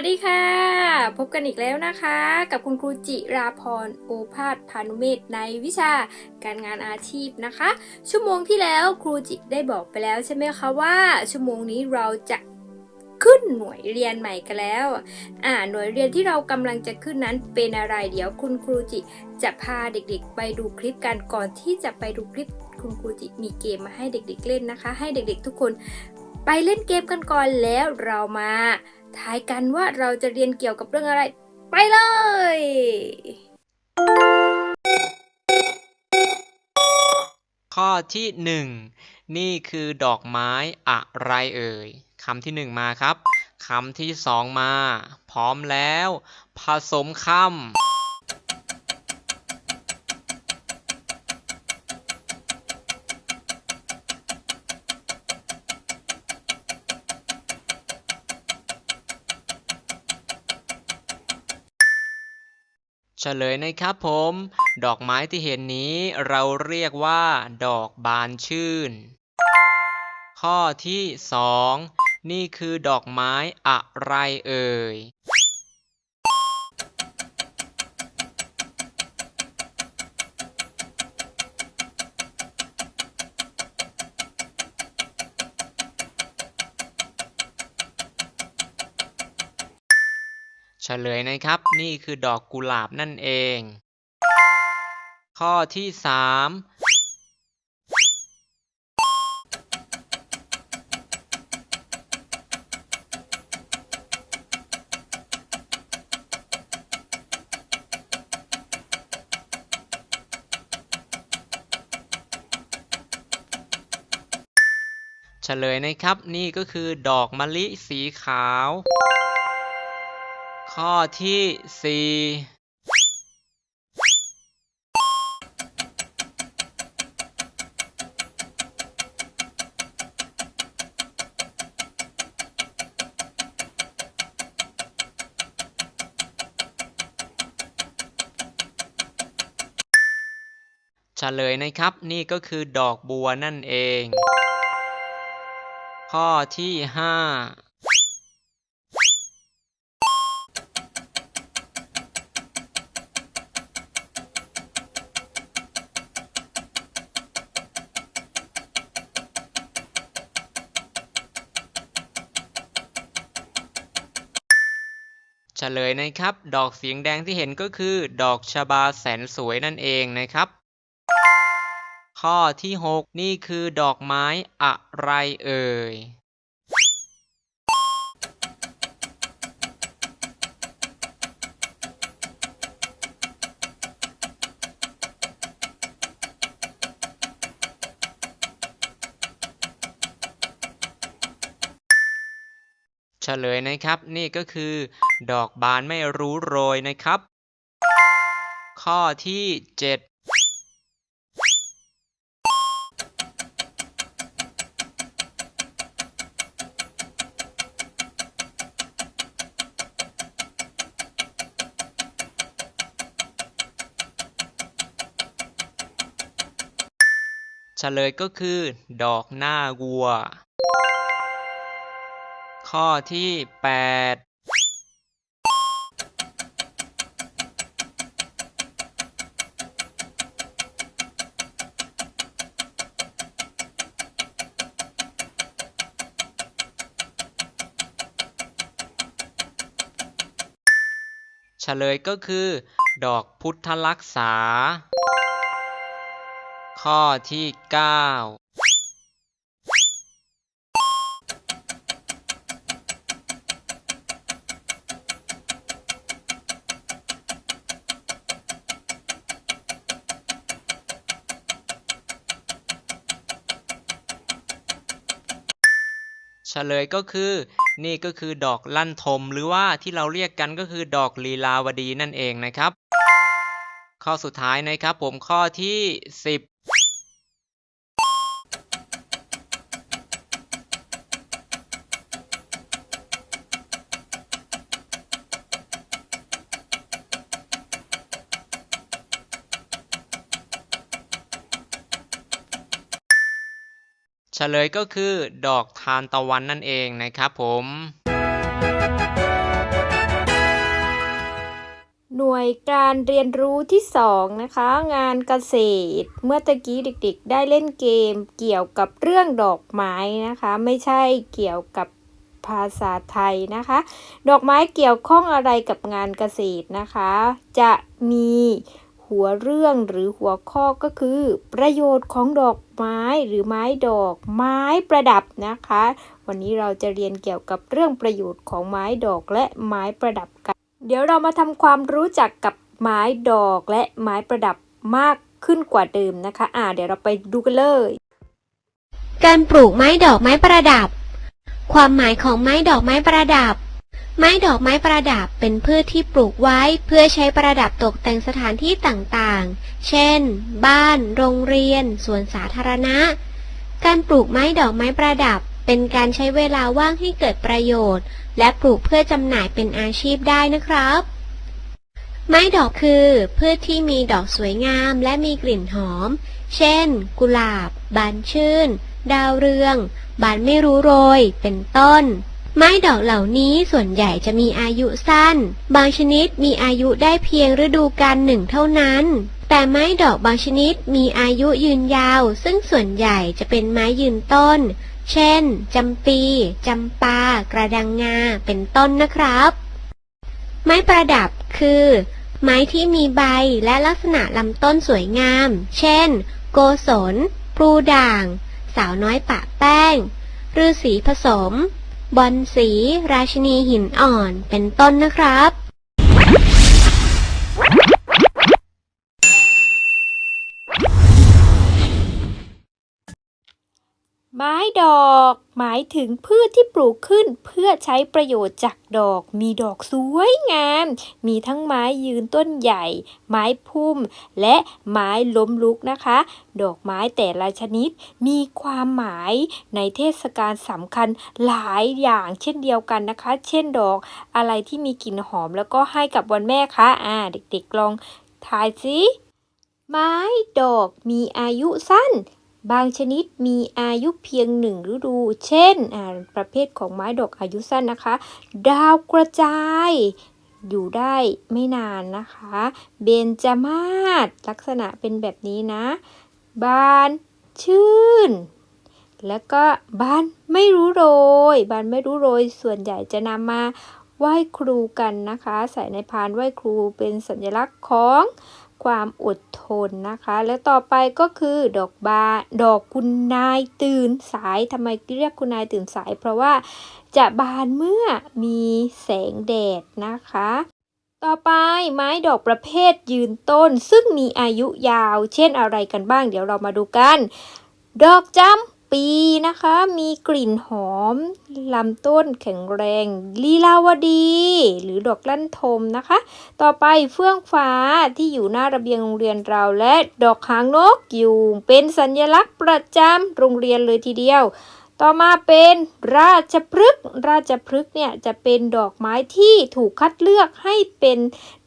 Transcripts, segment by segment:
วัสดีค่ะ พบกันอีกแล้วนะคะ กับคุณครูจิราพรโอภาสพานุเมธในวิชาการงานอาชีพนะคะ ชั่วโมงที่แล้วครูจิได้บอกไปแล้วใช่ไหมคะว่า ชั่วโมงนี้เราจะขึ้นหน่วยเรียนใหม่กันแล้ว อ่า หน่วยเรียนที่เรากำลังจะขึ้นนั้นเป็นอะไร เดี๋ยวคุณครูจิจะพาเด็กๆ ไปดูคลิปกันก่อนที่จะไปดูคลิป คุณครูจิมีเกมมาให้เด็กๆเล่นนะคะ ให้เด็กๆ ทุกคน ไปเล่นเกมกันก่อนแล้วเรามา ทายกันว่าเราจะเรียนเกี่ยวกับเรื่องอะไร ไปเลย ข้อที่หนึ่งนี่คือดอกไม้อะไรเอ่ยคำที่หนึ่งมาครับคำที่สองมา พร้อมแล้ว ผสมคำ เฉลยนะครับผม ดอกไม้ที่เห็นนี้เราเรียกว่า ดอกบานชื่น ข้อที่สองนี่คือดอกไม้อะไรเอ่ย ฉลยนะครับ นี่คือดอกกุหลาบนั่นเอง ข้อที่สามเฉลยนะครับนี่ก็คือดอกมะลิสีขาว ข้อที่สี่เฉลยนะครับนี่ก็คือดอกบัวนั่นเอง ข้อที่ห้า เฉลยนะครับ ดอกสีแดงที่เห็นก็คือ ดอกชบาแสนสวยนั่นเองนะครับ ข้อที่ 6 นี่คือดอกไม้อะไรเอ่ย ฉลยนะครับ นี่ก็คือ ดอกบานไม่รู้โรยนะครับ ข้อที่7เฉลยก็คือ ดอกหน้าวัว ข้อที่ 8เฉลยก็คือ ดอกพุทธลักษา ข้อที่ 9 เฉลยก็คือ นี่ก็คือดอกลั่นทม หรือว่าที่เราเรียกกันก็คือดอกลีลาวดีนั่นเองนะครับ ข้อสุดท้ายนะครับผมข้อที่ 10 เฉลยก็คือดอกทานตะวันนั่นเองนะครับผมน่วยการเรียนรู้ที่สองนะคะ งานเกษตร เมื่อตะกี้เด็กๆ ได้เล่นเกมเกี่ยวกับเรื่องดอกไม้นะคะ ไม่ใช่เกี่ยวกับภาษาไทยนะคะ ดอกไม้เกี่ยวข้องอะไรกับงานเกษตรนะคะ จะมี หัวเรื่องหรือหัวข้อก็คือ ประโยชน์ของดอกไม้หรือไม้ดอก ไม้ประดับนะคะ วันนี้เราจะเรียนเกี่ยวกับเรื่องประโยชน์ของไม้ดอกและไม้ประดับกัน เดี๋ยวเรามาทำความรู้จักกับไม้ดอกและไม้ประดับมากขึ้นกว่าเดิมนะคะ อ่า เดี๋ยวเราไปดูกันเลย การปลูกไม้ดอกไม้ประดับ ความหมายของไม้ดอกไม้ประดับ ไม้ดอกไม้ประดับเป็นพืชที่ปลูกไว้เพื่อใช้ประดับตกแต่งสถานที่ต่างๆ เช่น บ้าน โรงเรียน สวนสาธารณะ การปลูกไม้ดอกไม้ประดับ เป็นการใช้เวลาว่างให้เกิดประโยชน์ และปลูกเพื่อจำหน่ายเป็นอาชีพได้นะครับ ไม้ดอกคือพืชที่มีดอกสวยงามและมีกลิ่นหอม เช่น กุหลาบ บานชื่น ดาวเรือง บานไม่รู้โรย เป็นต้น ไม้ดอกเหล่านี้ส่วนใหญ่จะมีอายุสั้น บางชนิดมีอายุได้เพียงฤดูกาลหนึ่งเท่านั้น แต่ไม้ดอกบางชนิดมีอายุยืนยาว ซึ่งส่วนใหญ่จะเป็นไม้ยืนต้น เช่น จำปี จำปา กระดังงา เป็นต้นนะครับ ไม้ประดับคือ ไม้ที่มีใบและลักษณะลำต้นสวยงาม เช่น โกศลพลูด่าง สาวน้อยปะแป้งฤาษีผสม บอนสี ราชินีหินอ่อน เป็นต้นนะครับ ไม้ดอก หมายถึงพืชที่ปลูกขึ้นเพื่อใช้ประโยชน์จากดอก มีดอกสวยงาม มีทั้งไม้ยืนต้นใหญ่ ไม้พุ่ม และไม้ล้มลุกนะคะ ดอกไม้แต่ละชนิด มีความหมายในเทศกาลสำคัญหลายอย่างเช่นเดียวกันนะคะ เช่นดอกอะไรที่มีกลิ่นหอมแล้วก็ให้กับวันแม่คะ อ่า เด็กๆลองทายสิไม้ดอกมีอายุสั้น บางชนิดมีอายุเพียงหนึ่งฤดู เช่นประเภทของไม้ดอกอายุสั้นนะคะ ดาวกระจายอยู่ได้ไม่นานนะคะ เบญจมาศลักษณะเป็นแบบนี้นะ บานชื่น แล้วก็บานไม่รู้โรย บานไม่รู้โรย ส่วนใหญ่จะนำมาไหว้ครูกันนะคะ ใส่ในพานไหว้ครูเป็นสัญลักษณ์ของ ความอดทนนะคะ และต่อไปก็คือดอกบานดอกคุณนายตื่นสายทำไมเรียกคุณนายตื่นสาย เพราะว่าจะบานเมื่อมีแสงแดดนะคะ ต่อไปไม้ดอกประเภทยืนต้น ซึ่งมีอายุยาว เช่นอะไรกันบ้าง เดี๋ยวเรามาดูกัน ดอกจำ ปีนะคะ มีกลิ่นหอมลำต้นแข็งแรงลีลาวดี หรือดอกลั่นทมนะคะ ต่อไปเฟื่องฟ้าที่อยู่หน้าระเบียงโรงเรียนเราและดอกหางนกยูงเป็นสัญลักษณ์ประจำโรงเรียนเลยทีเดียว ต่อมาเป็นราชพฤกษ์ราชพฤกษ์เนี่ยจะเป็นดอกไม้ที่ถูกคัดเลือกให้เป็น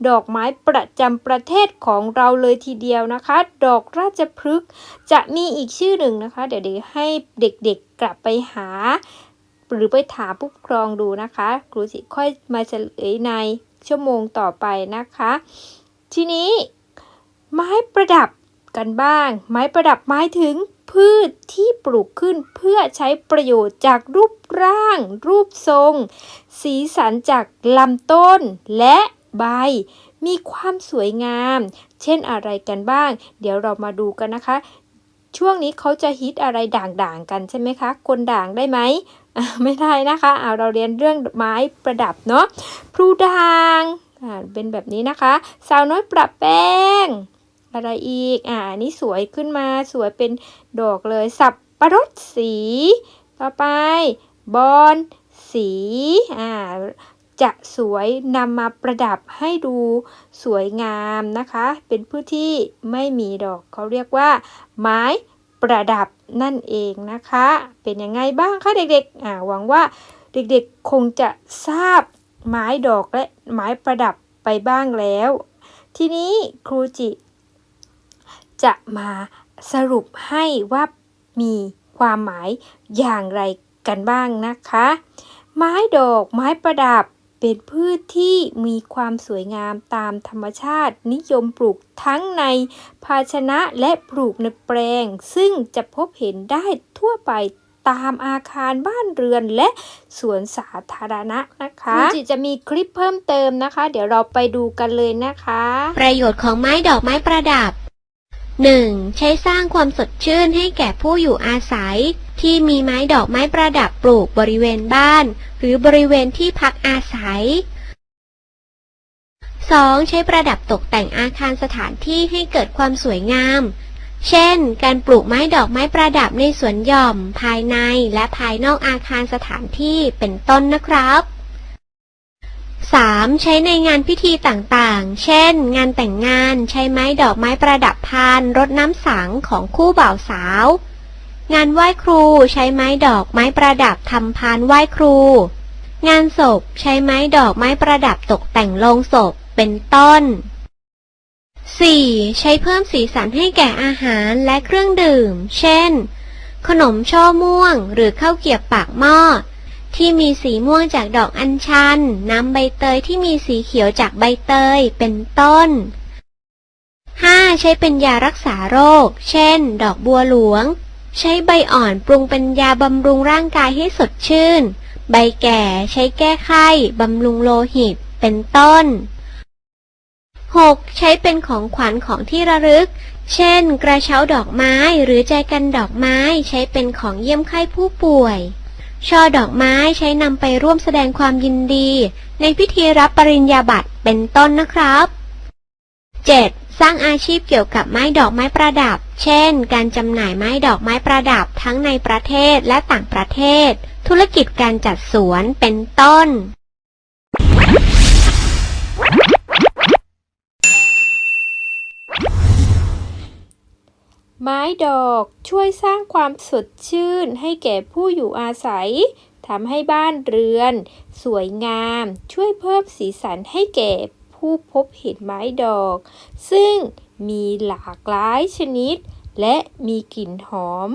ดอกไม้ประจำประเทศของเราเลยทีเดียวนะคะ ดอกราชพฤกษ์จะมีอีกชื่อหนึ่งนะคะ เดี๋ยวให้เด็กๆกลับไปหา หรือไปถามผู้ปกครองดูนะคะครูสิค่อยมาเฉลยในชั่วโมงต่อไปนะคะ ทีนี้ไม้ประดับกันบ้าง ไม้ประดับหมายถึง พืชที่ปลูกขึ้นเพื่อใช้ประโยชน์จากรูปร่าง รูปทรง สีสันจากลำต้นและใบ มีความสวยงาม เช่นอะไรกันบ้าง เดี๋ยวเรามาดูกันนะคะ ช่วงนี้เขาจะฮิตอะไรด่างๆกันใช่ไหมคะ คนด่างได้ไหมไม่ได้นะคะเอาเราเรียนเรื่องไม้ประดับเนาะพลูด่างเป็นแบบนี้นะคะ สาวน้อยประแป้ง อะไรอีก อ่านนี้สวยขึ้นมาสวยเป็นดอกเลย สับประรดสี ต่อไป บอนสี อ่า จะสวยนำมาประดับให้ดูสวยงามนะคะ เป็นพืชที่ไม่มีดอกเขาเรียกว่า ไม้ประดับนั่นเองนะคะ เป็นยังไงบ้างคะเด็กๆ อ่า หวังว่าเด็กๆ คงจะทราบไม้ดอกและไม้ประดับไปบ้างแล้ว ทีนี้ครูจิ จะมาสรุปให้ว่ามีความหมายอย่างไรกันบ้างนะคะ ไม้ดอกไม้ประดับเป็นพืชที่มีความสวยงามตามธรรมชาตินิยมปลูกทั้งในภาชนะและปลูกในแปลง ซึ่งจะพบเห็นได้ทั่วไปตามอาคารบ้านเรือนและสวนสาธารณะนะคะคุณจิจะมีคลิปเพิ่มเติมนะคะ เดี๋ยวเราไปดูกันเลยนะคะ ประโยชน์ของไม้ดอกไม้ประดับ 1. ใช้สร้างความสดชื่นให้แก่ผู้อยู่อาศัย ที่มีไม้ดอกไม้ประดับปลูกบริเวณบ้าน หรือบริเวณที่พักอาศัย 2. ใช้ประดับตกแต่งอาคารสถานที่ให้เกิดความสวยงาม เช่น การปลูกไม้ดอกไม้ประดับในสวนหย่อม ภายในและภายนอกอาคารสถานที่เป็นต้นนะครับ 3. ใช้ในงานพิธีต่างๆ เช่น งานแต่งงาน ใช้ไม้ดอกไม้ประดับพานรดน้ำสังของคู่บ่าวสาว งานไหว้ครูใช้ไม้ดอกไม้ประดับทำพานไหว้ครู งานศพใช้ไม้ดอกไม้ประดับตกแต่งโลงศพเป็นต้น 4. ใช้เพิ่มสีสันให้แก่อาหารและเครื่องดื่ม เช่น ขนมช่อม่วง หรือข้าวเกรียบปากหม้อ ที่มีสีม่วงจากดอกอัญชัน น้ำใบเตยที่มีสีเขียวจากใบเตย เป็นต้น 5. ใช้เป็นยารักษาโรค เช่น ดอกบัวหลวง ใช้ใบอ่อนปรุงเป็นยาบำรุงร่างกายให้สดชื่น ใบแก่ใช้แก้ไข้ บำรุงโลหิต เป็นต้น 6. ใช้เป็นของขวัญของที่ระลึก เช่น กระเช้าดอกไม้หรือแจกันดอกไม้ใช้เป็นของเยี่ยมไข้ผู้ป่วย ช่อดอกไม้ใช้นำไปร่วมแสดงความยินดี ในพิธีรับปริญญาบัตรเป็นต้นนะครับ 7. สร้างอาชีพเกี่ยวกับไม้ดอกไม้ประดับ เช่น การจำหน่ายไม้ดอกไม้ประดับทั้งในประเทศและต่างประเทศ ธุรกิจการจัดสวนเป็นต้น ไม้ดอกช่วยสร้างความสดชื่นให้แก่ผู้อยู่อาศัยทำให้บ้านเรือน สวยงาม ช่วยเพิ่มสีสันให้แก่ผู้พบเห็นไม้ดอก ซึ่งมีหลากหลายชนิด และมีกลิ่นหอม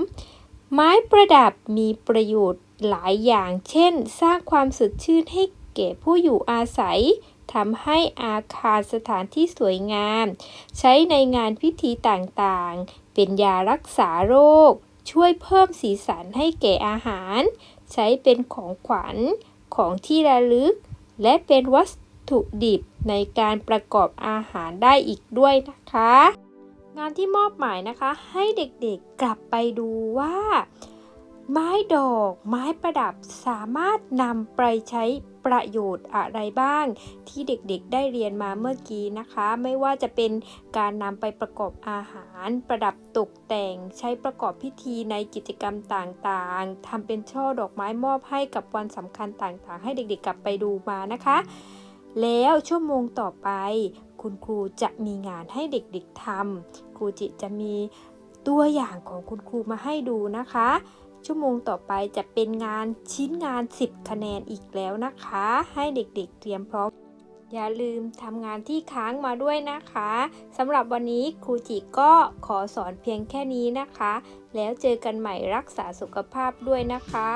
ไม้ประดับมีประโยชน์หลายอย่าง เช่น สร้างความสดชื่นให้แก่ผู้อยู่อาศัยทำให้อาคารสถานที่สวยงาม ใช้ในงานพิธีต่างๆ เป็นยารักษาโรค ช่วยเพิ่มสีสันให้แก่อาหาร ใช้เป็นของขวัญ ของที่ระลึก และเป็นวัตถุดิบในการประกอบอาหารได้อีกด้วยนะคะ งานที่มอบหมายนะคะ ให้เด็กๆกลับไปดูว่า ไม้ดอก ไม้ประดับสามารถนำไปใช้ประโยชน์อะไรบ้าง ที่เด็กๆได้เรียนมาเมื่อกี้นะคะ ไม่ว่าจะเป็นการนำไปประกอบอาหาร ประดับตกแต่ง ใช้ประกอบพิธีในกิจกรรมต่างๆทำเป็นช่อดอกไม้มอบให้กับวันสำคัญต่างๆ ให้เด็กๆกลับไปดูมานะคะ แล้วชั่วโมงต่อไป คุณครูจะมีงานให้เด็กๆทำครูจิจะมีตัวอย่างของคุณครูมาให้ดูนะคะ ชั่วโมงต่อไปจะเป็นงานชิ้นงาน 10 คะแนนอีกแล้วนะคะ ให้เด็กๆเตรียมพร้อม อย่าลืมทำงานที่ค้างมาด้วยนะคะสำหรับวันนี้ครูจิก็ขอสอนเพียงแค่นี้นะคะ แล้วเจอกันใหม่รักษาสุขภาพด้วยนะคะ